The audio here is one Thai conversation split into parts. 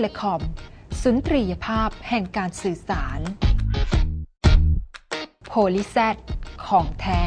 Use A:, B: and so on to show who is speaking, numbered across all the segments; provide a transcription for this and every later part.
A: เลคอม สุนทรียภาพแห่งการสื่อสาร โพลิแซดของแท้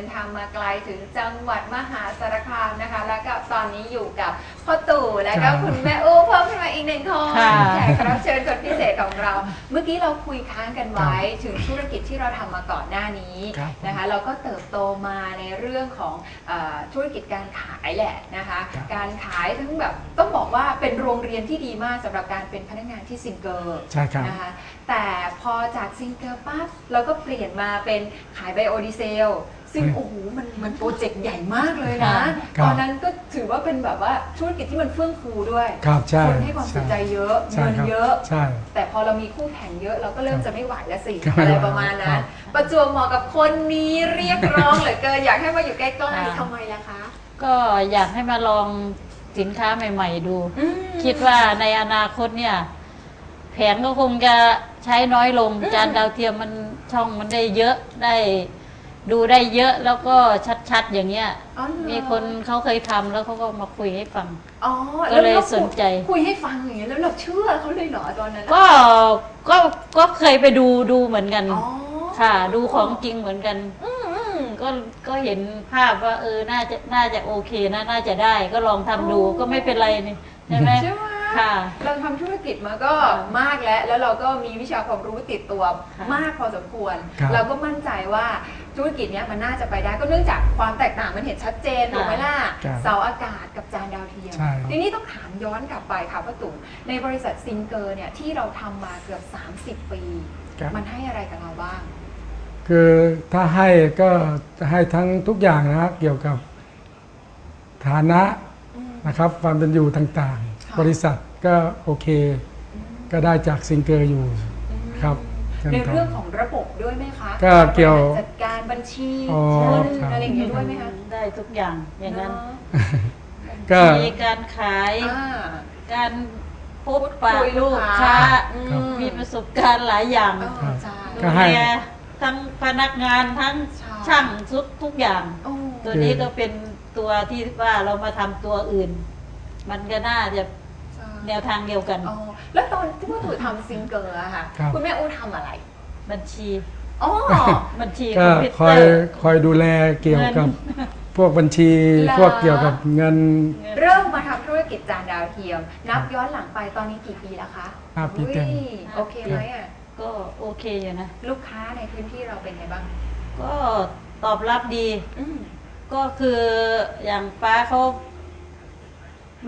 B: นทางมาไกลถึงจังหวัดมหาสารคามนะคะ แล้วก็ตอนนี้อยู่กับพ่อตู่และก็คุณแม่อู้เพิ่มขึ้นมาอีกหนึ่งคน
C: ค่ะ
B: แขกรับเชิญคนพิเศษของเรา เมื่อกี้เราคุยค้างกันไว้ถึงธุรกิจที่เราทำมาก่อนหน้านี้
D: ครับ
B: นะคะ เราก็เติบโตมาในเรื่องของเออธุรกิจการขายแหละนะคะ
D: ครับ
B: การขายทั้งแบบต้องบอกว่าเป็นโรงเรียนที่ดีมากสำหรับการเป็นพนักงานที่ซิงเกิล
D: ใช่ครับ
B: นะคะแต่พอจากซิงเกิลปั๊บเราก็เปลี่ยนมาเป็นขายไบโอดีเซล ซึ่ง
D: อืม
B: โอ้โหมันมันโปรเจกต์ใหญ่มากเลยนะ
D: ครับ
B: ตอนนั้นก็ถือว่าเป็นแบบว่าธุรกิจที่มันเฟื่องฟูด้วย
D: ครับใช่
B: คนให้ความสนใจเยอะ
D: ใช่
B: เงิน
D: ครับ
B: เยอะ
D: ใช่
B: แต่พอเรามีคู่แข่งเยอะเราก็เริ่ม
D: ครับ
B: จะไม่ไหวแล้วสิ
D: ครับ
B: อะไรประมาณนั้
D: ครั
B: น
D: บ
B: ประจวบเหมาะกับคนนี้เรียกร้องเหลือเกินอยากให้มาอยู่ใกล้
C: ค่ะ
B: ๆทำไมล่ะคะ
C: ก็อยากให้มาลองสินค้าใหม่ ๆ ดู
B: อืม
C: คิดว่าในอนาคตเนี่ย แผงก็คงจะใช้น้อยลง
B: อืม
C: จานดาวเทียมมันช่องมันได้เยอะได้ ดูได้เยอะแล้วก็ชัดๆอย่างเงี้ย
B: อ๋อเหรอ
C: มีคนเขาเคยทำแล้วเขาก็มาคุยให้ฟัง
B: อ๋อ
C: ก็เลย
B: แว
C: สนใจ
B: คุยให้ฟังอย่างเงี้ยแล้วเราเชื่อเขาเลยเหรอตอนนั้นอะ
C: ก็ก็ก็เคยไปดูดูเหมือนกัน
B: อ๋อ
C: ค่ะ ดูของจริงเหมือนกัน
B: อืมอืม
C: ก็ก็เห็นภาพว่า เออน่าจะน่าจะโอเคนะน่าจะได้ ก็ลองทำดู
B: อ๋อ
C: ก็ไม่เป็นไรนี่ใช่ไหม
B: ใช่ไหม
C: ค่ะ
B: เราทำธุรกิจมาก็
C: ค่ะ
B: มากแล้ว แล้วเราก็มีวิชาความรู้ติดตัว
C: ค่ะ
B: มากพอสมควร
D: ครับ
B: เราก็มั่นใจว่า ธุรกิจเนี้ยมันน่าจะไปได้ก็เนื่องจากความแตกต่างมันเห็นชัดเจน
C: ค่ะ
B: ถูกไหมล่ะ
D: ครับ
B: เสาอากาศกับจานดาวเทียม
D: ใช่
B: ทีนี้ต้องถามย้อนกลับไปค่ะป้าตุ๋มในบริษัทซิงเกอร์เนี่ยที่เราทำมาเกือบ 30 ปี
D: ครับ
B: มันให้อะไรกับเราบ้าง
D: คือถ้าให้ก็จะให้ทั้งทุกอย่างนะเกี่ยวกับฐานะ
B: อืม
D: นะครับ ความเป็นอยู่ต่าง
B: ค่ะ
D: ๆ บริษัทก็โอเค ก็ได้จากซิงเกอร์อยู่ครับ
B: ในเรื่องของระบบด้วยไหมคะ
D: ก็เกี่ยวา
B: รบริหารจัดการ บัญชี
D: อ๋อ
B: เงิน
D: ครับ
B: อะไรอย่างเงี้ยด้วยไหมคะ
C: ได้ทุกอย่างอย่างนั้น
B: เอะ
D: ก็
C: มีการขาย
B: อ่า
C: การพบปะ
B: คุยลู
C: ลู
B: ก
C: ก
B: ค้า
C: ค้า
B: อืม
C: มีประสบการณ์หลายอย่าง
B: เออใช่
D: ก็
C: ดู
D: ให้
C: แลทั้งพนักงานทั้ง
B: ใช่
C: ช่างทุกทุกอย่าง
B: โอ้
C: ตัวนี้ก็เป็นตัวที่ว่าเรามาทำตัวอื่น มันก็น่าจะ
B: ใช่
C: แนวทางเดียวกัน
B: อ๋อแล้วตอนที่พ่อถูทำซิงเกิลอะค่ะ
D: ครับ
B: คุณแม่อู้ทำอะไร
C: บัญชี
B: อ๋อ
C: บัญชี
D: ก็
C: คอมพิว
D: ค
C: เต
D: อ
C: อยร์
D: คอยดูแลเกี่ยวกับ
C: เงิ
D: พวกบัญชี
B: เหรอ
D: พวกเกี่ยวกับเงิน
B: เริ่มมาทำธุรกิจจานดาวเทียม นับย้อนหลังไปตอนนี้กี่ปีแล้วคะ
D: ห้าปีเต็ม
B: อุ้ยโอเคไหมอะ
C: ก็โอเคอยู่นะ
B: ลูกค้าในพื้นที่เราเป็นไงบ้าง
C: ก็ตอบรับดี
B: อืม
C: ก็คืออย่างป้าเขา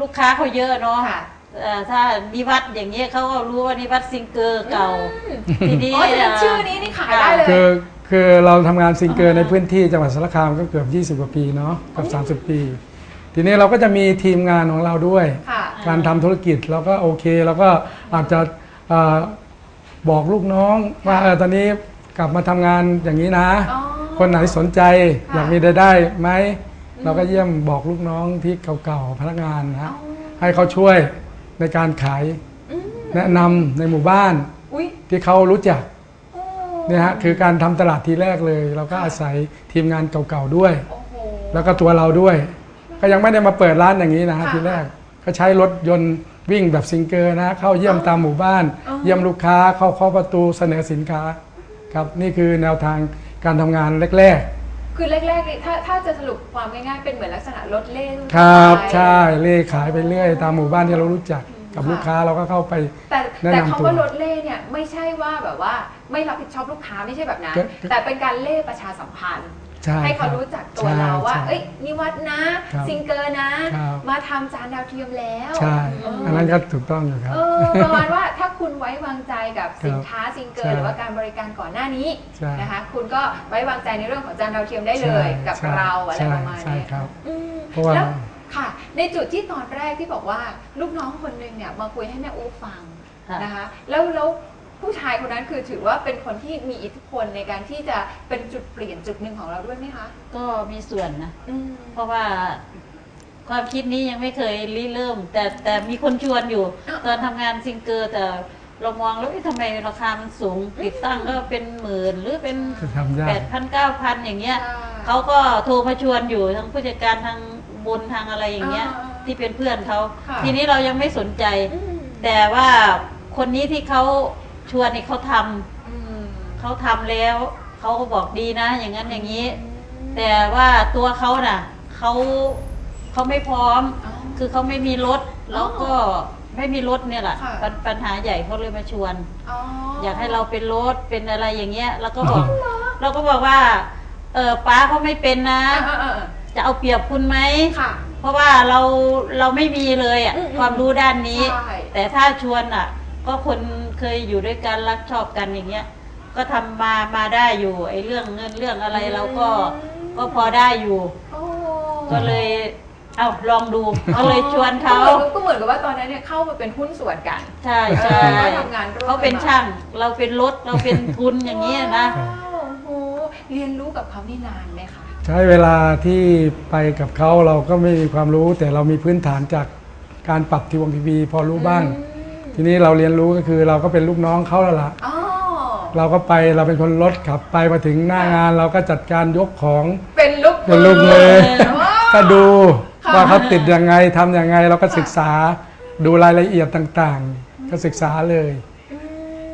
C: ลูกค้าเขาเยอะเนาะ
B: ค่ะ
C: เอ่อถ้านิวัตอย่างเงี้ยเขาก็รู้ว่านิวัตซิงเกอร์เก่า
B: อืม
C: ทีนี้
B: อ๋อฉะนั้นชื่อนี้นี่ขายได้เลย
D: คือคือเราทำงานซิงเกิล
C: อ่า
D: ในพื้นที่จังหวัดสารคามก็เกือบ 20 กว่าปีเนาะเกับ 30 ปี ทีนี้เราก็จะมีทีมงานของเราด้วย
B: ค่ะ
D: การทำธุรกิจเราก็โอเคเราก็อาจจะเอ่อบอกลูกน้องว่าเออตอนนี้กลับมาทำงานอย่างนี้นะ
B: อ๋อ
D: คนไหนสนใจ
B: ค่ะ
D: อยากมีรายได้ไหม
B: อืม
D: เราก็เยี่ยมบอกลูกน้องที่เก่าๆพนักงานนะ
B: อ๋อ
D: ฮะให้เขาช่วย ในการขาย
B: อืม
D: แนะนำในหมู่บ้าน
B: อุ้ย
D: ที่เขารู้จัก
B: โอ้
D: เนี่ยฮะคือการทำตลาดทีแรกเลย เราก็
B: ค่ะ
D: อาศัยทีมงานเก่าๆด้วย
B: โอ้โห
D: แล้วก็ตัวเราด้วย ก็ยังไม่ได้มาเปิดร้านอย่างนี้นะฮะ
B: ค่ะ
D: ทีแรกก็ใช้รถยนต์วิ่งแบบซิงเกอร์นะเข้าเยี่ยม
B: อ๋อ
D: ตามหมู่บ้าน
B: อ๋อ
D: เยี่ยมลูกค้าเข้าเคาะประตูเสนอสินค้าครับนี่คือแนวทางการทำงานแรก
B: คือแรกๆนี่ถ้าถ้าจะสรุปความง่ายๆเป็นเหมือนลักษณะรถเล่ทั่ว
D: ๆ
B: ๆ
D: ครับ
B: ไป
D: ใช่เล่ขายไปเรื่อย ตามหมู่บ้านที่เรารู้จักกับ
B: ค่ะ
D: ลูกค้าเราก็เข้าไป
B: แต่
D: แนะ
B: แต่
D: นำ
B: คำ
D: ตัว
B: ว่ารถเล่เนี่ยไม่ใช่ว่าแบบว่าไม่รับผิดชอบลูกค้าไม่ใช่แบบนั้น
D: ก็
B: แต่เป็นการเล่ประชาสัมพันธ์
D: ใช่
B: ให้เขา
D: คบ
B: รู้จักตัว
D: ใช่
B: เราว่า
D: ใช่
B: เอ้ยนิวัฒนะ
D: ครับ
B: ซิงเกอร์นะ
D: ครับ
B: มาทำจานดาวเทียมแล้ว
D: ใช่
B: เอออ
D: อันนั้นก็ถูกต้องอยู่ครับ
B: เออประมาณว่าถ้าคุณไว้วางใจกับสินค้าซิงเกอ
D: ใช่
B: ร์หรือว่าการบริการก่อนหน้านี้
D: ใช่
B: นะคะ คุณก็ไว้วางใจในเรื่องของจานดาวเทียมได้เลย
D: ใช่
B: กับ
D: ใช่
B: เราอะไร
D: ใช่
B: ประมาณ
D: ใช่
B: นี้
D: ครับ
B: อืม
D: เพราะว่า
B: แล้วค่ะ ในจุดที่ตอนแรกที่บอกว่า ลูกน้องคนหนึงเนี่ยมาคุยให้แม่อูฟัง
C: ค่ะ
B: นะคะ แล้วแล้ว ผู้ชายคนนั้นคือถือว่าเป็นคนที่มีอิทธิพลในการที่จะเป็นจุดเปลี่ยนจุดหนึ่งของเราด้วยไหมคะ
C: ก็มีส่วนนะ
B: อืม
C: เพราะว่าความคิดนี้ยังไม่เคยริเริ่ม แต่แต่มีคนชวนอยู่
B: อ่า
C: ตอนทำงานซิงเกอร์แต่เรามองแล้วเอ๊ะทำไมราคามันสูงติดตั้งก็เป็นหมื่นหรือเป็น
D: จะทำยาก
C: แปดพันเก้าพันอย่างเงี้ย
B: ใช่
C: เขาก็โทรมาชวนอยู่ทั้งผู้จัดการทางบุญทางอะไรอย่างเงี้ย
B: อ่า
C: ที่เป็นเพื่อนเขา
B: ค่ะ
C: ทีนี้เรายังไม่สนใจ
B: อืม
C: แต่ว่าคนนี้ที่เขา ชวนนี่เขาทำ
B: อืม
C: เขาทำแล้วเขาก็บอกดีนะ อย่างนั้นอย่างนี้ แต่ว่าตัวเขาน่ะเขาเขาไม่พร้อม
B: อ๋อ
C: คือเขาไม่มีรถแล้วก็ไม่มีรถเนี่ยแหละ
B: ค่ะ
C: ปัญปัญหาใหญ่เขาเลยมาชวน
B: อ๋อ
C: อ
B: อยา
C: กให้เราเป็นรถเป็นอะไรอย่างเงี้ย แล้วก็บอก
D: อ๋อ
C: เราก็บอกว่า เออป้าเขาไม่เป็นนะ
B: อ่าอ่าอ่า
C: จะเอาเปรียบคุณไหม
B: ค่ะ
C: เพราะว่าเราเราไม่มีเลยอะ
B: อืมอืม
C: ความรู้ด้านนี้
B: ใช่
C: แต่ถ้าชวนอะ ก็คน เคยอยู่ด้วยกันรักชอบกันอย่างเงี้ย ก็ทำมามาได้อยู่ไอ้เรื่องเงินเรื่องอะไรเราก็ก็พอได้อยู่
B: โอ้
C: ก็เลยเอาลองดูก็เลยชวนเขา
B: ก็เหมือนกับว่าตอนนั้นเนี่ยเข้ามาเป็นหุ้นส่วนกัน
C: ใช่ใช่
B: ก็ทำงานร่วมกันมา
C: เขาเป็นช่างเราเป็นรถเราเป็นทุนอย่างเงี้ยนะ
B: ว้าวโอ้โหเรียนรู้กับเขานี่นานไหมคะ
D: ใช้เวลาที่ไปกับเขาเราก็ไม่มีความรู้ แต่เรามีพื้นฐานจากการปรับทีวงทีวีพอรู้บ้าง ทีนี้เราเรียนรู้ก็คือเราก็เป็นลูกน้องเขาแล้วล่ะ
B: อ๋อ
D: เราก็ไปเราเป็นคนรถขับไปมาถึงหน้างานเราก็จัดการยกของ
B: เป็นลูก
D: เป็นลูกมือ
B: ว้าว
D: ก็ดู
B: ค่ะ
D: ว่าเขาติดยังไงทำยังไง เราก็ศึกษาดูรายละเอียดต่างๆ ก็ศึกษาเลย
B: อืม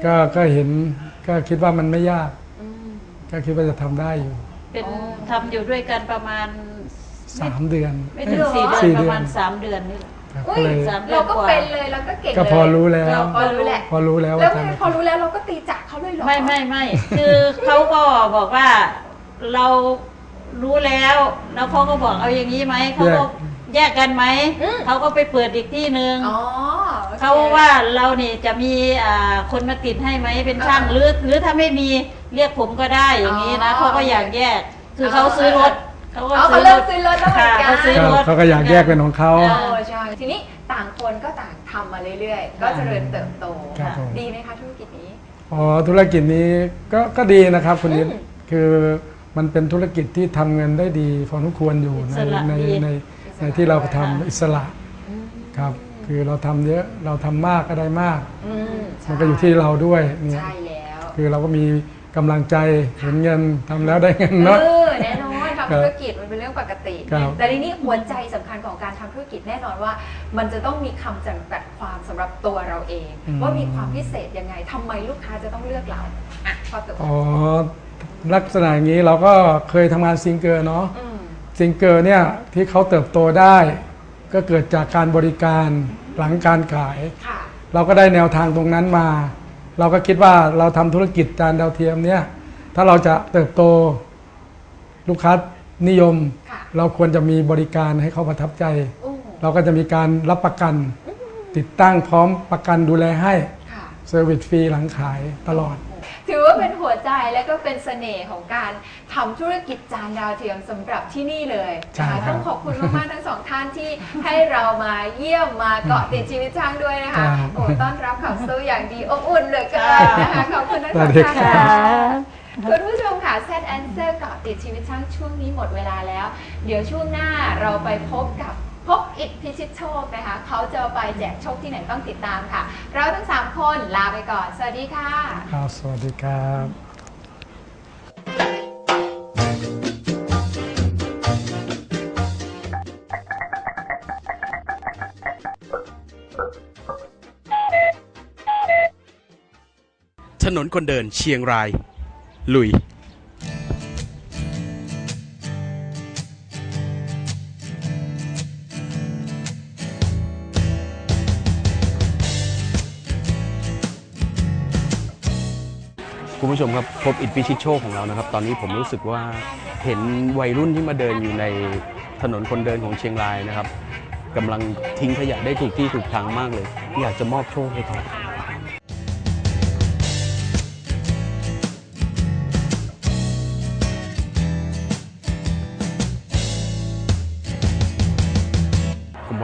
D: ก็ก็เห็นก็คิดว่ามันไม่ยาก
B: อืม
D: ก็คิดว่าจะทำได้อยู่
C: เป็น
B: อ๋อ
C: ทำอยู่ด้วยกันประมาณ
D: สามเดือน
C: ไม่ถึงสี่เดือน
D: สี่
C: ป
D: เดื
C: ระ
D: อน
C: มาณสามเดือนนี่แหละ
D: ครับ
B: อุ้
D: ก็
B: ย
D: เลย
C: สามเดือน
B: เราก็
C: กว่า
B: เป็นเลยเราก็เก่งเลย
D: ก็พอรู้แล้ว
B: เราพอรู้แหละ
D: พอรู้แล้ว
B: แล้ว
D: ว่า
B: ไง
D: ทำ
B: พอรู้แล้วเราก็ตีจากเขาเลยเหรอ
C: ไม่ไม่ไม่ คือเขาก็บอกว่าเรารู้แล้ว แล้วเขาก็บอกเอาอย่างนี้ไหมเขาก็แยกกันไหมเขาก็ไปเปิดอีกที่หนึ่ง
B: อ๋อโอค
C: เขาว่าเรานี่จะมีอ่าคนมาติดให้ไหมเป็นช่าง
B: อ่า
C: หรือหรือถ้าไม่มีเรียกผมก็ได้อย่างนี้นะ
B: อ๋อ
C: เขาก็อยากแยก คือเขาซื้อรถ เขาก็
B: อ๋อเขา
C: ซื้อ
B: เริ่
C: ร
B: ม
C: ถ
B: ซื้อรถแล้วเหมือนกัน
C: ค่ะเขาซื้อ
D: ก็เขาก็อยากแยกเป็นของเขา
B: เออใช่ทีนี้ต่างคนก็ต่างทำมาเรื่อยๆ ก็เจริญเติบโต
D: ครับผม
B: ดีไหมคะธุรกิจนี้
D: อ๋อธุรกิจนี้ก็ก็ดีนะครับคุณนิด
B: อืม
D: คือมันเป็นธุรกิจที่ทำเงินได้ดีพอสมควรอยู่ใน
C: อิสระ
D: ใน
C: ดี
D: ในในที่เราทำอิสระครับ คือเราทำเยอะเราทำมากก็ได้มาก
B: อืมใช่
D: มันก็อยู่ที่เราด้วยเนี่ย
B: ใช่แล้ว
D: คือเราก็มีกำลังใจเห็นเงินทำแล้วได้เงินเนาะ
B: เออแน่นอนทำธุรกิจมันเป็นเรื่องปกติ
D: ครับ
B: แต่ทีนี้หัวใจสำคัญของการทำธุรกิจแน่นอนว่า มันจะต้องมีคำจำกัดความสำหรับตัวเราเอง ว่ามีความพิเศษยังไงทำไมลูกค้าจะต้องเลือกเราอะพอตัว
D: อ๋อลักษณะอย่างนี้เราก็เคยทำงานซิงเกอร์เนาะ
B: อืม
D: ซิงเกอร์เนี่ยที่เขาเติบโตได้ ก็เกิดจากการบริการหลังการขาย
B: ค่ะ
D: เราก็ได้แนวทางตรงนั้นมา เราก็คิดว่าเราทำธุรกิจจานดาวเทียมเนี่ยถ้าเราจะเติบโตลูกค้า นิยม
B: ค่ะ
D: เราควรจะมีบริการให้เขาประทับใจ
B: โอ้
D: เราก็จะมีการรับประกัน ติดตั้งพร้อมประกันดูแลให้
B: ค่ะ
D: เซอร์วิสฟรีหลังขายตลอด
B: ถือว่าเป็นหัวใจและก็เป็นเสน่ห์ของการทำธุรกิจจานดาวเทียมสำหรับที่นี่เลย
D: ใช่
B: นะคะ
D: ครับ
B: ต้องขอบคุณมากๆทั้งสองท่านที่ให้เรามาเยี่ยมมาเกาะติดชีวิตช่างด้วยนะคะ
D: ครับ
B: โอ้ต้อนรับขับสู้อย่างดีอบอุ่นเหลือเกินนะคะขอบคุณทั้งสอง
D: สวัสดี
B: ท่าน
D: ครั
B: ค่ะ
C: ค่ะ
B: คุณผู้ชมค่ะ Z Answer เกาะติดชีวิตช่างช่วงนี้หมดเวลาแล้ว เดี๋ยวช่วงหน้าเราไปพบกับพบอิทธิพิชิตโชคนะคะ เขาจะไปแจกโชคที่ไหนต้องติดตามค่ะ เราทั้งสามคนลาไปก่อน สวัสดีค่ะ
D: ครับ สวัสดีครับ
E: ถนนคนเดินเชียงราย ลุยคุณผู้ชมครับพบอิทพิชิตโชคของเรานะครับ ตอนนี้ผมรู้สึกว่าเห็นวัยรุ่นที่มาเดินอยู่ในถนนคนเดินของเชียงรายนะครับกำลังทิ้งขยะได้ถูกที่ถูกทางมากเลย อยากจะมอบโชคให้เขา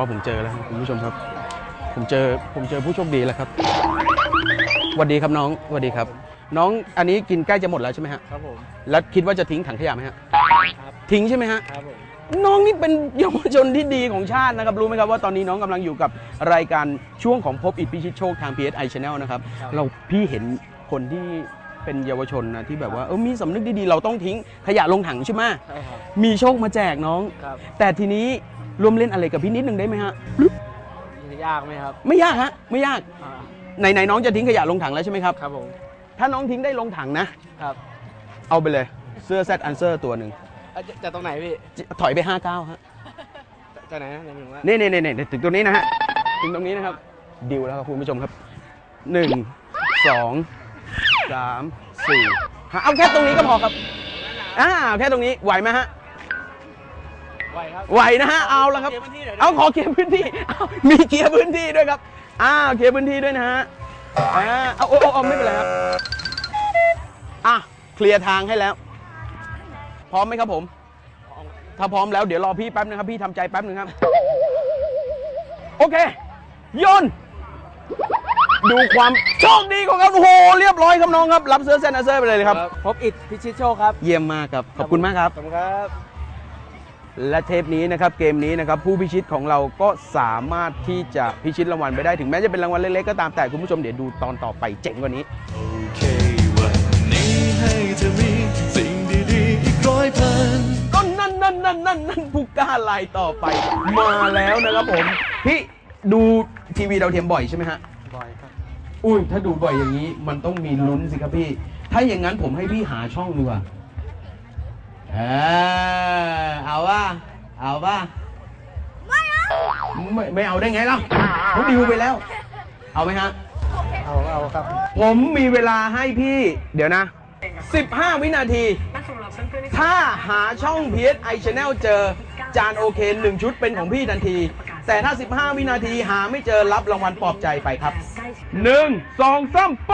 E: ว่าผมเจอแล้วครับคุณผู้ชมครับ ผมเจอผมเจอผู้โชคดีแล้วครับสวัสดีครับน้องสวัสดีครับ น้องอันนี้กินใกล้จะหมดแล้วใช่ไหมฮะ
F: ครับผม
E: แล้วคิดว่าจะทิ้งถังขยะไหมฮะ
F: ครับ
E: ทิ้งใช่ไหมฮะ
F: ครับผม
E: น้องนี่เป็นเยาวชนที่ดีของชาตินะครับรู้ไหมครับว่าตอนนี้น้องกำลังอยู่กับรายการช่วงของพบอิทพิชิตโชคทาง PSI Channel นะครับเราพี่เห็นคนที่เป็นเยาวชนนะที่แบบว่าเออมีสำนึกดีๆ เราต้องทิ้งขยะลงถังใช่ไหม
F: ใช่ครับ
E: มีโชคมาแจกน้อง
F: ครับ
E: แต่ทีนี้ ร่วมเล่นอะไรกับพี่นิดนึงได้ไหมฮะ
F: ยากไหมครับ
E: ไม่ยากฮะไม่ยาก
F: อ่า
E: ไหนไหนน้องจะทิ้งขยะลงถังแล้วใช่ไหมครับ
F: ครับผม
E: ถ้าน้องทิ้งได้ลงถังนะ
F: ครับ
E: เอาไปเลยเสื้อ Z Answer ตัวหนึ่ง
F: อะจะจะตรงไหนพี่
E: ถอยไป 59ฮะ
F: จะไหนนะไหนหนึ่งว่า
E: นี่นี่นี่นี่ถึงตรงนี้นะฮะถึงตรงนี้นะครับดิวแล้วครับคุณผู้ชมครับหนึ่งสองสามสี่ห้าเอาแค่ตรงนี้ก็พอครับอ่าเอาแค่ตรงนี้ไหวไหมฮะ
F: ไหวครับ
E: ไหวนะฮะเอาละครับ
F: เคลียร์พื้นที่หน่อยนะ
E: เอาขอเคลียร์พื้นที่เอามีเคลียร์พื้นที่ด้วยครับอ้าวเคลียร์พื้นที่ด้วยนะฮะอ่าเอาโอ้โอ้เอาไม่เป็นไรครับอะเคลียร์ทางให้แล้ว พร้อมไหมครับผม ถ้าพร้อมแล้วเดี๋ยวรอพี่แป๊บนึงครับ พี่ทำใจแป๊บนึงครับ โอเคโยน ดูความโชคดีของเขาโอ้โหเรียบร้อยครับน้องครับ รับเสื้อเซนเซอร์ไปเลยครับ
F: พบอิดพิชิตโชคครับ
E: เยี่ยมมากครับ ขอบคุณมากครับ
F: ขอบคุณครับ
E: และเทปนี้นะครับเกมนี้นะครับผู้พิชิตของเราก็สามารถที่จะพิชิตรางวัลไปได้ถึงแม้จะเป็นรางวัลเล็กๆก็ตามแต่คุณผู้ชมเดี๋ยวดูตอนต่อไปเจ๋งกว่านี้
G: โอเควันนี้ให้เธอมีสิ่งดีๆอีกร้อยพัน
E: ก็นั่นนั่นนั่นนั่นนั่นผู้กล้าลายต่อไป มาแล้วนะครับผม พี่ดูทีวีดาวเทียมบ่อยใช่ไหมฮะ
F: บ่อยครับ
E: อุ้ยถ้าดูบ่อยอย่างนี้มันต้องมีลุ้นสิครับพี่ ถ้าอย่างนั้นผมให้พี่หาช่องดีกว่า เออเอาว่าเอาว่าไม่เอาไม่ไม่เอาได้ไงล่ะเขาดิวไปแล้ว เอาไหมฮะ
F: เอาเอาครับ
E: ผมมีเวลาให้พี่ เดี๋ยวนะ 15 วินาที ถ้าหาช่อง PSI Channel เจอจานโอเค1ชุดเป็นของพี่ทันที แต่ถ้า 15 วินาทีหาไม่เจอรับรางวัลปลอบใจไปครับ 1 2 3 ไป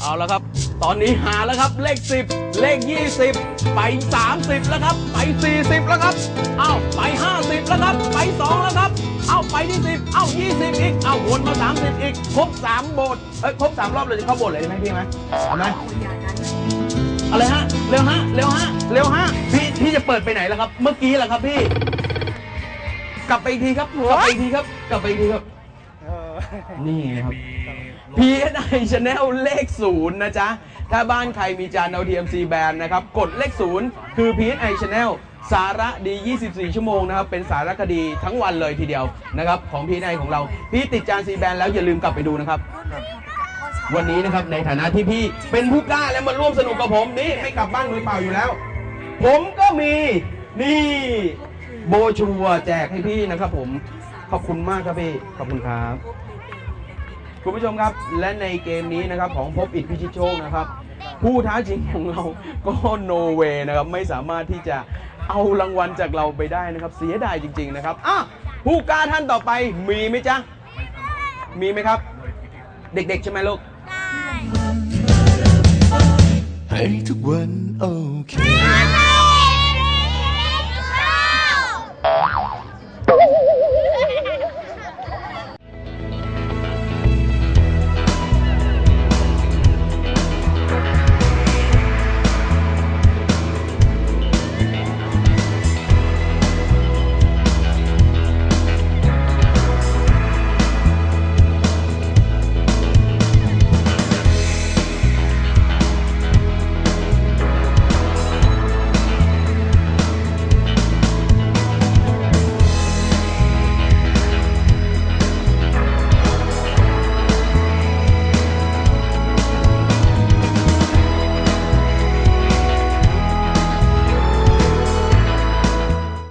E: เอาแล้วครับ ตอนนี้หาแล้วครับเลข 10 เลข 20 ไป 30 แล้วครับ ไป 40 แล้วครับ เอาไป 50 แล้วครับ ไป 2 แล้วครับ เอาไปที่10เอา20 อีก เอาวนมา 30 อีก ครบ3โบทเอ้ยครบ3รอบเลยจะเข้าโบทเลยได้ไหมพี่ไหมเอาไหมอะไรฮะ เร็วฮะ เร็วฮะ เร็วฮะ พี่พี่จะเปิดไปไหนแล้วครับ เมื่อกี้แหละครับพี่ กลับไปอีกทีครับ กลับไปอีกทีครับ กลับไปอีกทีครับ
F: เออ
E: นี่ไงครับ PSI Channel เลขศูนย์นะจ๊ะ ถ้าบ้านใครมีจานดาวเทีม C band นะครับ กดเลขศูนย์คือ PSI Channel สาระดี 24 ชั่วโมงนะครับ เป็นสารคดีทั้งวันเลยทีเดียวนะครับ ของ PSI ของเรา พี่ติดจาน C band แล้วอย่าลืมกลับไปดูนะครับ วันนี้นะครับในฐานะที่พี่เป็นผู้กล้าและมาร่วมสนุกกับผมนี่ไม่กลับบ้านมือเปล่าอยู่แล้ว ผมก็มีนี่โบชัวแจกให้พี่นะครับผมขอบคุณมากครับพี่ ขอบคุณครับ คุณผู้ชมครับ และในเกมนี้นะครับของพบอิทพิชิตโชคนะครับ ผู้ท้าชิงของเราก็โนเวนะครับไม่สามารถที่จะเอารางวัลจากเราไปได้นะครับ เสียดายจริง ๆนะครับอะผู้กล้าท่านต่อไปมีไหมจ๊ะมีไหมครับ เด็กๆใช่ไหมลูก
G: ให้ทุกวันโอเค